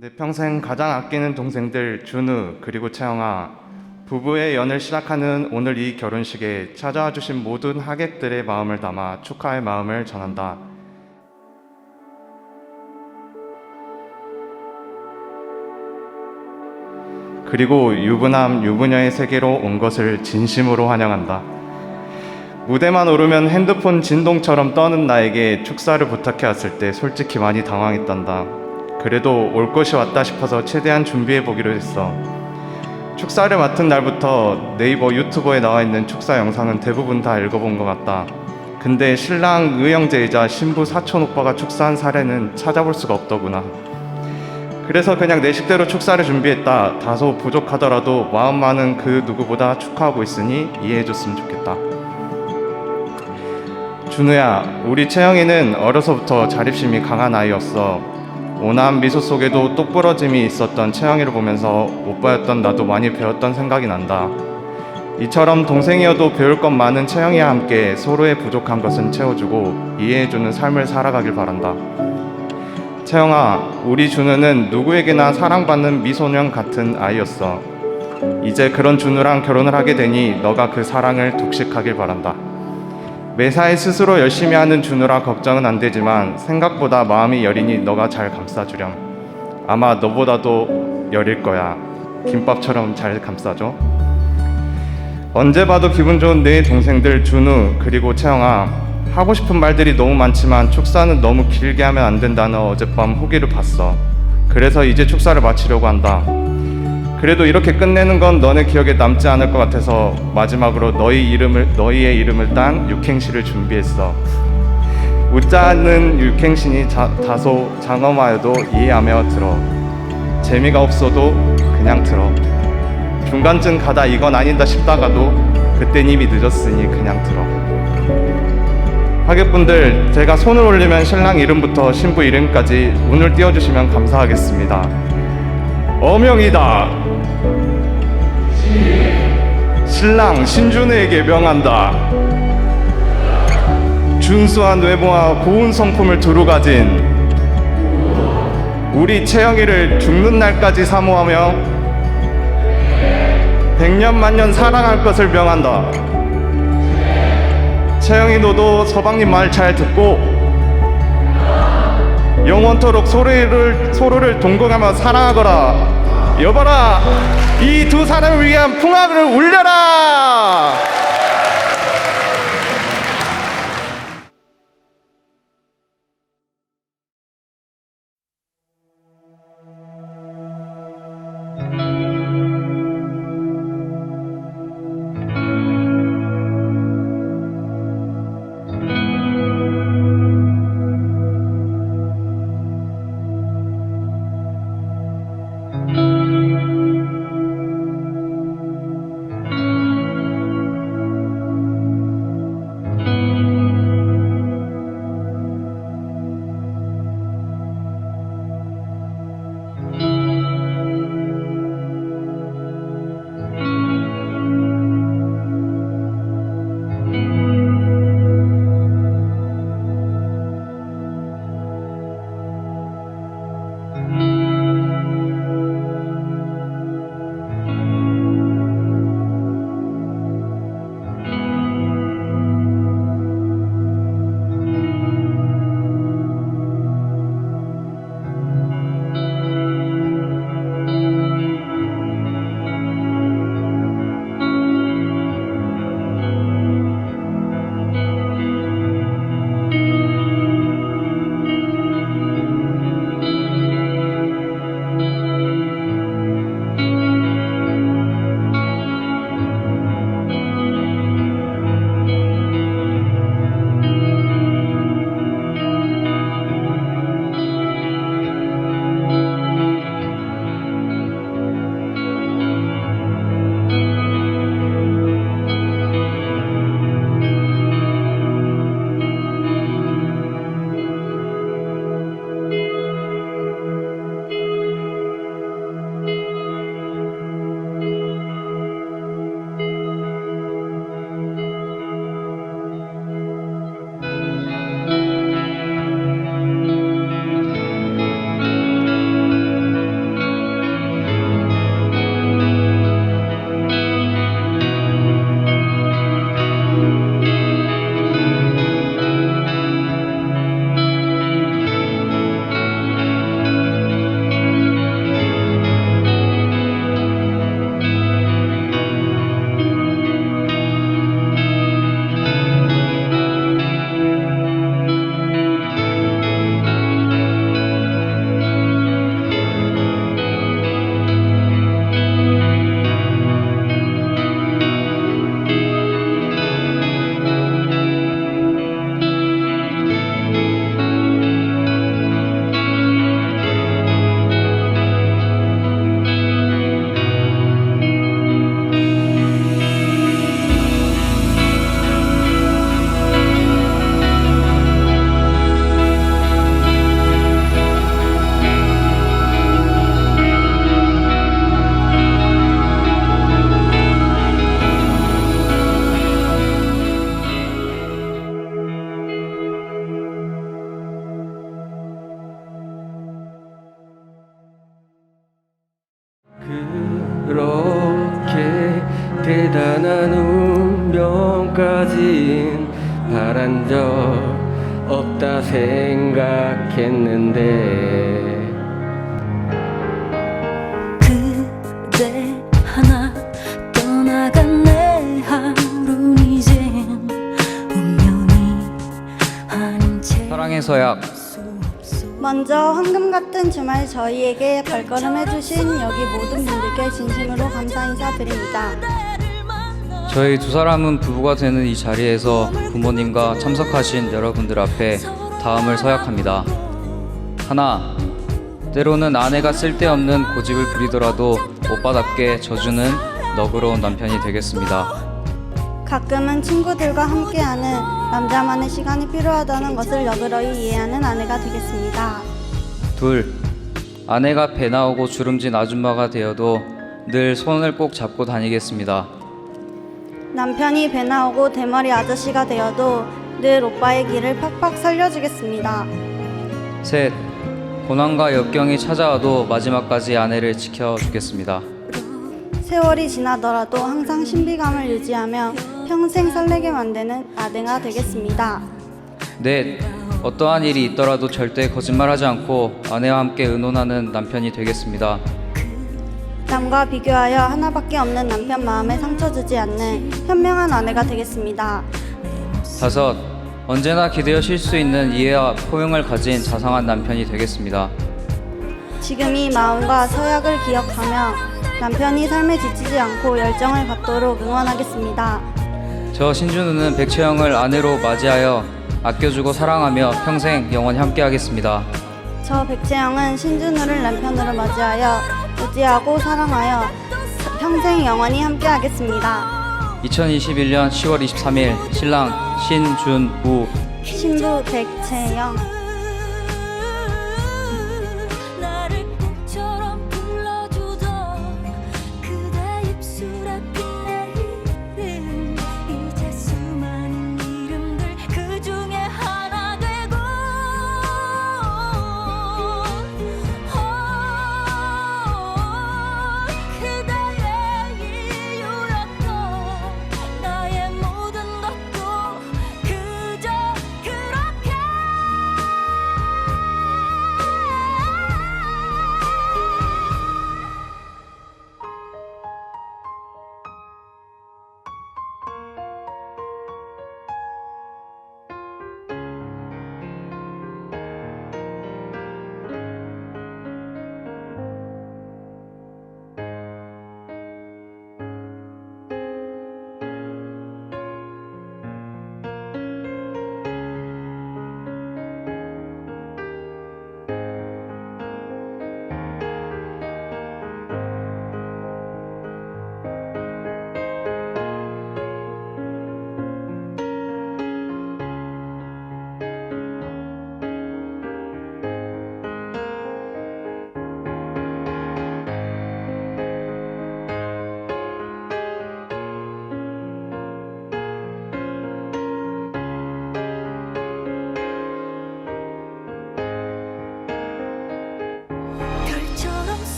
내 평생 가장 아끼는 동생들 준우 그리고 채영아 부부의 연을 시작하는 오늘 이 결혼식에 찾아와 주신 모든 하객들의 마음을 담아 축하의 마음을 전한다. 그리고 유부남 유부녀의 세계로 온 것을 진심으로 환영한다. 무대만 오르면 핸드폰 진동처럼 떠는 나에게 축사를 부탁해 왔을 때 솔직히 많이 당황했단다. 그래도 올 것이 왔다 싶어서 최대한 준비해 보기로 했어. 축사를 맡은 날부터 네이버 유튜버에 나와 있는 축사 영상은 대부분 다 읽어본 것 같다. 근데 신랑 의형제이자 신부 사촌 오빠가 축사한 사례는 찾아볼 수가 없더구나. 그래서 그냥 내 식대로 축사를 준비했다. 다소 부족하더라도 마음 많은 그 누구보다 축하하고 있으니 이해해줬으면 좋겠다. 준우야, 우리 채영이는 어려서부터 자립심이 강한 아이였어. 온화한 미소 속에도 똑부러짐이 있었던 채영이를 보면서 오빠였던 나도 많이 배웠던 생각이 난다. 이처럼 동생이어도 배울 것 많은 채영이와 함께 서로의 부족한 것은 채워주고 이해해주는 삶을 살아가길 바란다. 채영아, 우리 준우는 누구에게나 사랑받는 미소년 같은 아이였어. 이제 그런 준우랑 결혼을 하게 되니 너가 그 사랑을 독식하길 바란다. 매사에 스스로 열심히 하는 준우라 걱정은 안 되지만 생각보다 마음이 여리니 너가 잘 감싸주렴. 아마 너보다도 여릴 거야. 김밥처럼 잘 감싸줘. 언제 봐도 기분 좋은 내 동생들 준우 그리고 채영아 하고 싶은 말들이 너무 많지만 축사는 너무 길게 하면 안 된다는 어젯밤 후기를 봤어. 그래서 이제 축사를 마치려고 한다. 그래도 이렇게 끝내는 건 너네 기억에 남지 않을 것 같아서 마지막으로 너희 이름을 너희의 이름을 딴 육행시를 준비했어. 웃자 않는 육행신이 자- 다소 장엄하여도 이해하며 들어. 재미가 없어도 그냥 들어. 중간쯤 가다 이건 아니다 싶다가도 그땐 이미 늦었으니 그냥 들어. 하객분들 제가 손을 올리면 신랑 이름부터 신부 이름까지 운을 띄워주시면 감사하겠습니다. 어명이다. 신랑 신준우에게 명한다. 준수한 외모와 고운 성품을 두루 가진 우리 채영이를 죽는 날까지 사모하며 백년 만년 사랑할 것을 명한다. 채영이 너도 서방님 말 잘 듣고 영원토록 서로를 서로를 동거하며 사랑하거라. 여봐라, 사람을 위한 풍악을 울려라. 바란 적 없다 생각했는데 그대 하나 떠나간 내 하루는 이젠 운명이 아닌 채 사랑의 서약 먼저 황금 같은 주말 저희에게 발걸음 해주신 여기 모든 분들께 진심으로 감사 인사드립니다. 저희 두 사람은 부부가 되는 이 자리에서 부모님과 참석하신 여러분들 앞에 다음을 서약합니다. 하나, 때로는 아내가 쓸데없는 고집을 부리더라도 오빠답게 져주는 너그러운 남편이 되겠습니다. 가끔은 친구들과 함께하는 남자만의 시간이 필요하다는 것을 너그러이 이해하는 아내가 되겠습니다. 둘, 아내가 배 나오고 주름진 아줌마가 되어도 늘 손을 꼭 잡고 다니겠습니다. 남편이 배 나오고 대머리 아저씨가 되어도 늘 오빠의 길을 팍팍 살려주겠습니다. 셋, 고난과 역경이 찾아와도 마지막까지 아내를 지켜주겠습니다. 세월이 지나더라도 항상 신비감을 유지하며 평생 설레게 만드는 아내가 되겠습니다. 넷, 어떠한 일이 있더라도 절대 거짓말하지 않고 아내와 함께 의논하는 남편이 되겠습니다. 남과 비교하여 하나밖에 없는 남편 마음에 상처 주지 않는 현명한 아내가 되겠습니다. 다섯, 언제나 기대어 쉴 수 있는 이해와 포용을 가진 자상한 남편이 되겠습니다. 지금 이 마음과 서약을 기억하며 남편이 삶에 지치지 않고 열정을 갖도록 응원하겠습니다. 저 신준우는 백채영을 아내로 맞이하여 아껴주고 사랑하며 평생 영원히 함께하겠습니다. 저 백채영은 신준우를 남편으로 맞이하여 의지하고 사랑하여 평생 영원히 함께하겠습니다. 2021년 10월 23일 신랑 신준우 신부 백채영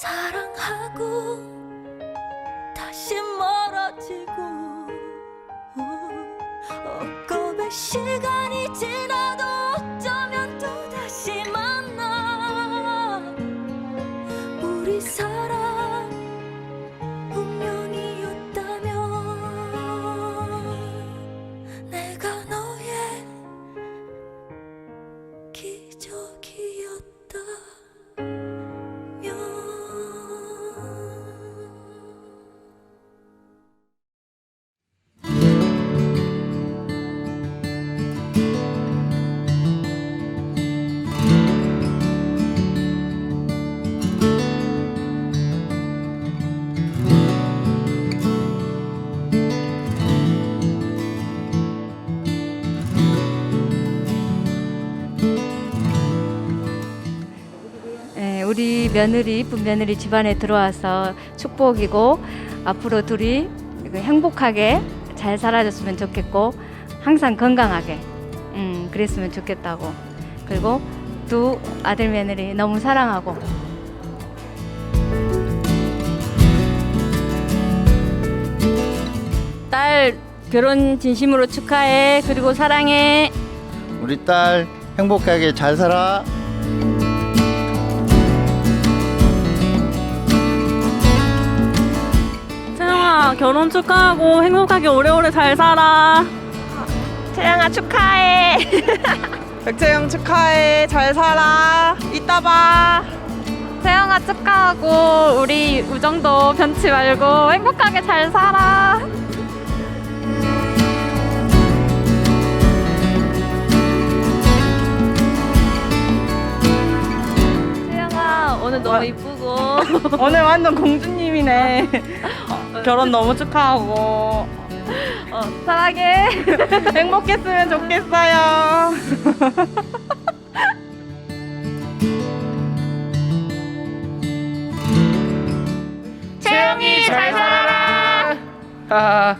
사랑하고 다시 멀어지고 엊그의 시간 며느리 이쁜 며느리 집안에 들어와서 축복이고 앞으로 둘이 행복하게 잘 살아줬으면 좋겠고 항상 건강하게 음, 그랬으면 좋겠다고. 그리고 두 아들 며느리 너무 사랑하고. 딸 결혼 진심으로 축하해. 그리고 사랑해. 우리 딸 행복하게 잘 살아. 채영아 결혼 축하하고 행복하게 오래오래 잘 살아. 태양아 축하해 백채영 축하해. 잘 살아. 이따 봐. 태양아 축하하고 우리 우정도 변치 말고 행복하게 잘 살아 태양아 오늘 너무 이쁘고 오늘 완전 공주님이네. 결혼 너무 축하하고. 어, 사랑해 행복했으면 좋겠어요. 채영이 잘 살아라 하하